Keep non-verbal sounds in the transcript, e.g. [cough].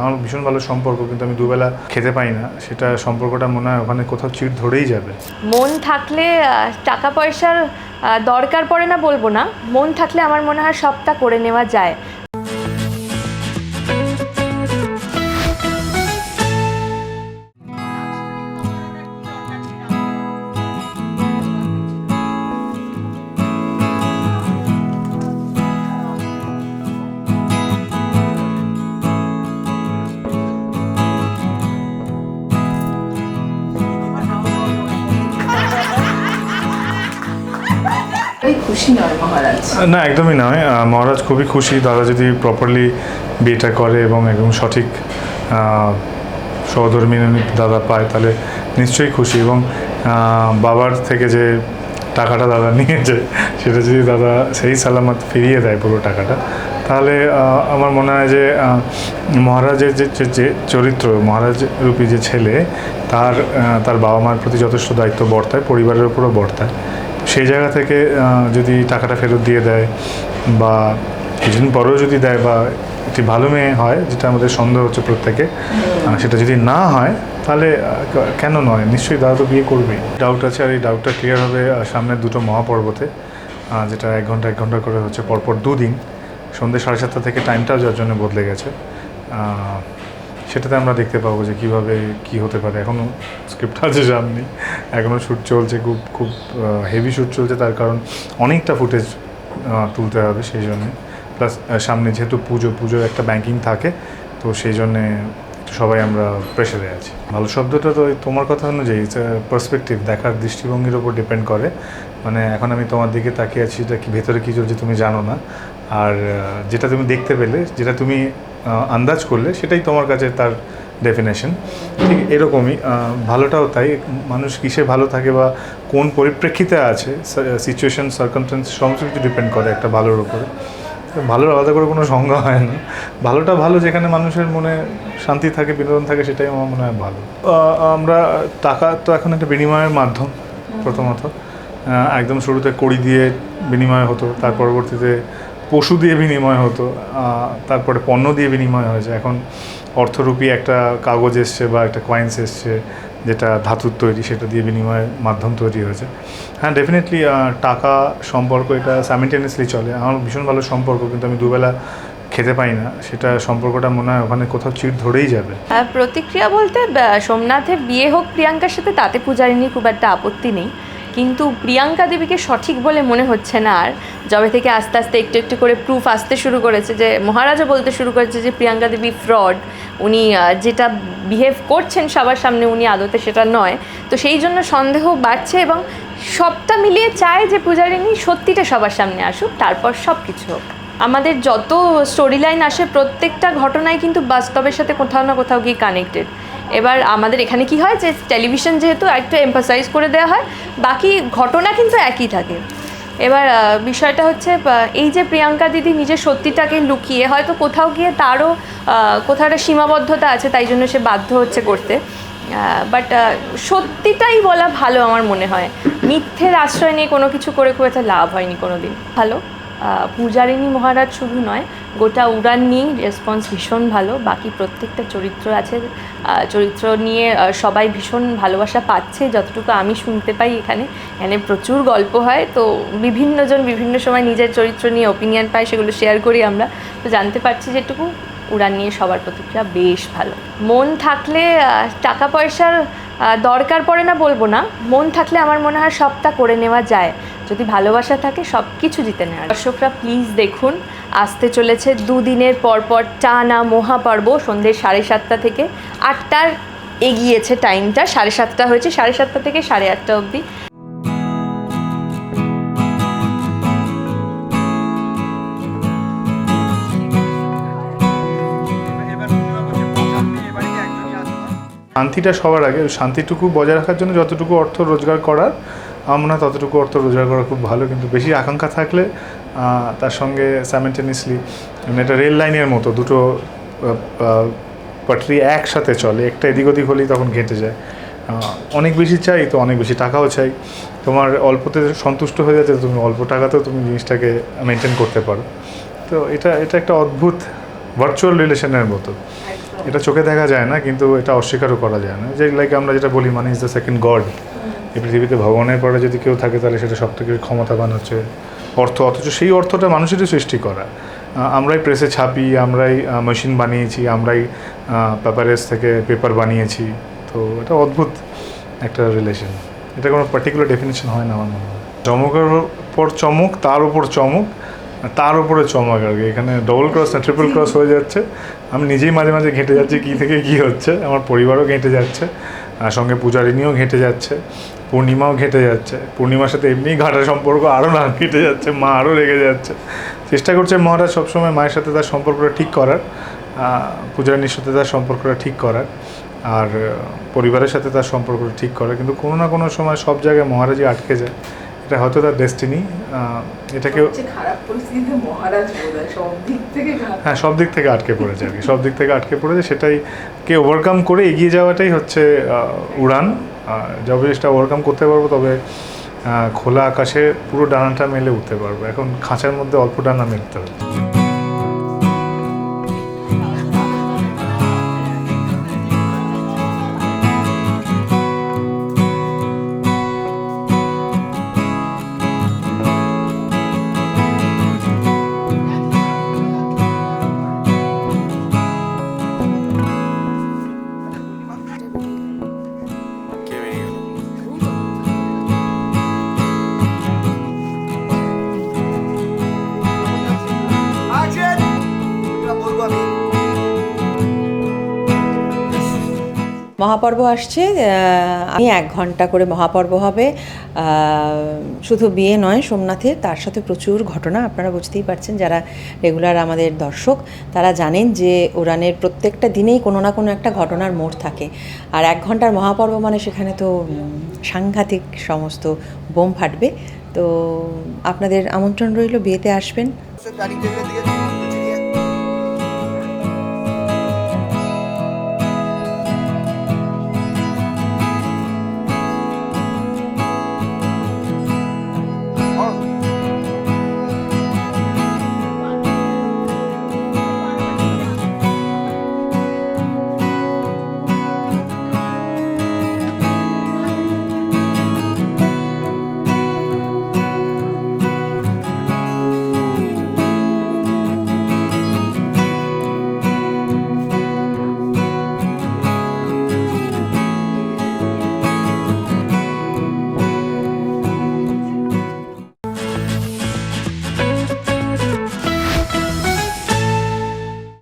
আমার ভীষণ ভালো সম্পর্ক, কিন্তু আমি দুবেলা খেতে পাই না। সেটা সম্পর্কটা মনে হয় ওখানে কোথাও চিড় ধরেই যাবে। মন থাকলে টাকা পয়সার দরকার পড়ে না বলব না। মন থাকলে আমার মনে হয় সবটা করে নেওয়া যায়। খুশি নয় না, একদমই নয়। মহারাজ খুবই খুশি। দাদা যদি প্রপারলি বিয়েটা করে এবং একদম সঠিক সহধর্মী দাদা পায়, তাহলে নিশ্চয়ই খুশি। এবং বাবার থেকে যে টাকাটা দাদা [laughs] নিয়েছে, সেটা যদি দাদা সেই সালামত ফিরিয়ে দেয় পুরো টাকাটা, তাহলে আমার মনে হয় যে মহারাজের যে- যে চরিত্র, মহারাজ রূপী যে ছেলে, তার তার বাবা মার প্রতি যথেষ্ট দায়িত্ব বর্তায়, পরিবারের উপরও বর্তায়। সেই জায়গা থেকে যদি টাকাটা ফেরত দিয়ে দেয় বা কিছুদিন পরেও যদি দেয় বা একটি ভালো মেয়ে হয় যেটা আমাদের সন্দেহ হচ্ছে প্রত্যেকে সেটা যদি না হয় তাহলে কেন নয়? নিশ্চয়ই দাদা তো বিয়ে করবেই। ডাউট আছে আর এই ডাউটটা ক্লিয়ার হবে আহ, সামনের দুটো মহাপর্বতে যেটা এক ঘণ্টা এক ঘণ্টা করে হচ্ছে পরপর দুদিন সন্ধ্যে সাড়ে সাতটা থেকে টাইমটাও যার জন্য বদলে গেছে। সেটাতে আমরা দেখতে পাবো যে কীভাবে কি হতে পারে। এখনও স্ক্রিপ্ট আছে সামনে। এখনও শ্যুট চলছে, খুব খুব হেভি শ্যুট চলছে। তার কারণ অনেকটা ফুটেজ তুলতে হবে সেই জন্যে। প্লাস সামনে যেহেতু পুজো পুজোর একটা ব্যাংকিং থাকে, তো সেই জন্যে সবাই আমরা প্রেশারে আছি। ভালো শব্দটা তো তোমার কথা অনুযায়ী পার্সপেক্টিভ দেখার দৃষ্টিভঙ্গির ওপর ডিপেন্ড করে। মানে এখন আমি তোমার দিকে তাকিয়ে আছি, এটা কি, ভেতরে কী চলছে তুমি জানো না। আর যেটা তুমি দেখতে পেলে, যেটা তুমি আন্দাজ করলে সেটাই তোমার কাছে তার ডেফিনেশন ঠিক এরকমই ভালোটাও তাই। মানুষ কিসে ভালো থাকে বা কোন পরিপ্রেক্ষিতে আছে সিচুয়েশন সার্কামস্টেন্স সমস্ত কিছু ডিপেন্ড করে একটা ভালোর উপরে। ভালোর আলাদা করে কোনো সংজ্ঞা হয় না। ভালোটা ভালো যেখানে মানুষের মনে শান্তি থাকে বিনোদন থাকে সেটাই আমার মনে হয় ভালো। আমরা টাকা তো এখন একটা বিনিময়ের মাধ্যম প্রথমত। একদম শুরুতে কড়ি দিয়ে বিনিময় হতো তার পরবর্তীতে পশু দিয়ে বিনিময় হতো তারপরে পণ্য দিয়ে বিনিময় হয়েছে। এখন অর্থরূপী একটা কাগজ এসছে বা একটা কয়েন্স এসছে, যেটা ধাতুর তৈরি, সেটা দিয়ে বিনিময়ের মাধ্যম তৈরি হয়েছে। হ্যাঁ ডেফিনেটলি টাকা সম্পর্ক এটা সাইমেন্টেনিয়াসলি চলে। আমার ভীষণ ভালো সম্পর্ক, কিন্তু আমি দুবেলা খেতে পাই না। সেটা সম্পর্কটা মনে হয় ওখানে কোথাও চিড় ধরেই যাবে। প্রতিক্রিয়া বলতে সোমনাথের বিয়ে হোক প্রিয়াঙ্কার সাথে, তাতে পূজারিনীর খুব একটা আপত্তি নেই। কিন্তু প্রিয়াঙ্কা দেবীকে সঠিক বলে মনে হচ্ছে না আর। যবে থেকে আস্তে আস্তে একটু একটু করে প্রুফ আসতে শুরু করেছে যে মহারাজা বলতে শুরু করেছে যে, প্রিয়াঙ্কা দেবী ফ্রড উনি যেটা বিহেভ করছেন সবার সামনে উনি আদতে সেটা নয়। তো সেই জন্য সন্দেহ বাড়ছে এবং সবটা মিলিয়ে চায় যে পূজারিনী সত্যিটা সবার সামনে আসুক, তারপর সব কিছু হোক। আমাদের যত স্টোরি লাইন আসে, প্রত্যেকটা ঘটনায় কিন্তু বাস্তবের সাথে কোথাও না কোথাও গিয়ে কানেক্টেড এবার আমাদের এখানে কি হয় যে টেলিভিশন যেহেতু একটু এম্পাসাইজ করে দেওয়া হয়, বাকি ঘটনা কিন্তু একই থাকে। এবার বিষয়টা হচ্ছে এই যে প্রিয়াঙ্কা দিদি নিজের সত্যিটাকে লুকিয়ে হয়তো কোথাও গিয়ে তারও কোথাও একটা সীমাবদ্ধতা আছে, তাই জন্য সে বাধ্য হচ্ছে করতে। বাট সত্যিটাই বলা ভালো আমার মনে হয়। মিথ্যের আশ্রয় নিয়ে কোনো কিছু করে খুব একটা লাভ হয়নি কোনো দিন ভালো? আহ, পূজারিনী মহারাজ শুধু নয় গোটা উড়ান নিয়েই রেসপন্স ভীষণ ভালো। বাকি প্রত্যেকটা চরিত্র আছে চরিত্র নিয়ে সবাই ভীষণ ভালোবাসা পাচ্ছে। যতটুকু আমি শুনতে পাই এখানে এখানে প্রচুর গল্প হয়। তো বিভিন্নজন বিভিন্ন সময় নিজের চরিত্র নিয়ে ওপিনিয়ন পায় সেগুলো শেয়ার করি আমরা। তো জানতে পারছি যেটুকু উড়ান নিয়ে সবার প্রতিক্রিয়া বেশ ভালো। মন থাকলে টাকা পয়সার দরকার পড়ে না বলব না। মন থাকলে আমার মনে হয় সবটা করে নেওয়া যায়। যদি ভালোবাসা থাকে সব কিছু জিতে যায়। দর্শকরা প্লিজ দেখুন, আসতে চলেছে দুদিনের পরপর টানা মহাপর্ব। সন্ধ্যে সাড়ে সাতটা থেকে আটটার এগিয়েছে টাইমটা সাড়ে সাতটা হয়েছে, সাড়ে সাতটা থেকে সাড়ে আটটা অবধি। শান্তিটা সবার আগে। শান্তিটুকু বজায় রাখার জন্য যতটুকু অর্থ রোজগার করার আমার মনে হয় ততটুকু অর্থ রোজগার করা খুব ভালো কিন্তু বেশি আকাঙ্ক্ষা থাকলে তার সঙ্গে স্যামেন্টেনিয়াসলি মানে এটা রেল লাইনের মতো দুটো পাটরি একসাথে চলে একটা এদিক ওদিক হলেই তখন ঘেঁটে যায়। অনেক বেশি চাই তো অনেক বেশি টাকাও চাই। তোমার অল্পতে সন্তুষ্ট হয়ে যাচ্ছে তুমি অল্প টাকাতেও তুমি জিনিসটাকে মেনটেন করতে পারো। তো এটা এটা একটা অদ্ভুত ভার্চুয়াল রিলেশনের মতো। এটা চোখে দেখা যায় না কিন্তু এটা অস্বীকারও করা যায় না। যে লাইক আমরা যেটা বলি মানে ইজ দ্য সেকেন্ড গড এই পৃথিবীতে ভগবানের পরে যদি কেউ থাকে, তাহলে সেটা সব থেকে ক্ষমতাবান হচ্ছে অর্থ। অথচ সেই অর্থটা মানুষেরই সৃষ্টি করা। আমরাই প্রেসে ছাপি, আমরাই মেশিন বানিয়েছি, আমরাই পেপারেস থেকে পেপার বানিয়েছি। তো এটা অদ্ভুত একটা রিলেশন এটা কোনো পার্টিকুলার ডেফিনেশন হয় না আমার মনে হয়। চমকের পর চমক, তার উপর চমক, তার উপরে চমক আর কি। এখানে ডবল ক্রস না ট্রিপল ক্রস হয়ে যাচ্ছে। আমি নিজেই মাঝে মাঝে ঘেঁটে যাচ্ছি কী থেকে কী হচ্ছে। আমার পরিবারও ঘেঁটে যাচ্ছে। সঙ্গে পূজারিণীও ঘেঁটে যাচ্ছে, পূর্ণিমাও ঘেঁটে যাচ্ছে। পূর্ণিমার সাথে এমনিই ঘাটা সম্পর্ক আরও না ঘেঁটে যাচ্ছে, মা আরও রেগে যাচ্ছে। চেষ্টা করছে মহারাজ সবসময় মায়ের সাথে তার সম্পর্কটা ঠিক করার পূজারিণীর সাথে তার সম্পর্কটা ঠিক করার, আর, পরিবারের সাথে তার সম্পর্কটা ঠিক করার। কিন্তু কোনো না কোনো সময় সব জায়গায় মহারাজই আটকে যায়। এটা হয়তো তার ডেস্টিনি এটাকে খারাপ পরিস্থিতিতে মহারাজ সব দিক থেকে হ্যাঁ সব দিক থেকে আটকে পড়েছে আর কি। সব দিক থেকে আটকে পড়েছে সেটাই কে ওভারকাম করে এগিয়ে যাওয়াটাই হচ্ছে উড়ান। আর যবে জিনিসটা ওভারকাম করতে পারব তবে খোলা আকাশে পুরো ডানাটা মেলে উঠতে পারব। এখন খাঁচার মধ্যে অল্প ডানা মেলতে হবে। মহাপর্ব আসছে আমি এক ঘণ্টা করে মহাপর্ব হবে। শুধু বিয়ে নয়, সোমনাথের তার সাথে প্রচুর ঘটনা, আপনারা বুঝতেই পারছেন, যারা রেগুলার আমাদের দর্শক, তারা জানেন যে উড়ানের প্রত্যেকটা দিনেই কোনো না কোনো একটা ঘটনার মোড় থাকে। আর এক ঘণ্টার মহাপর্ব মানে সেখানে তো সাংঘাতিক সমস্ত বোম ফাটবে। তো আপনাদের আমন্ত্রণ রইল, বিয়েতে আসবেন।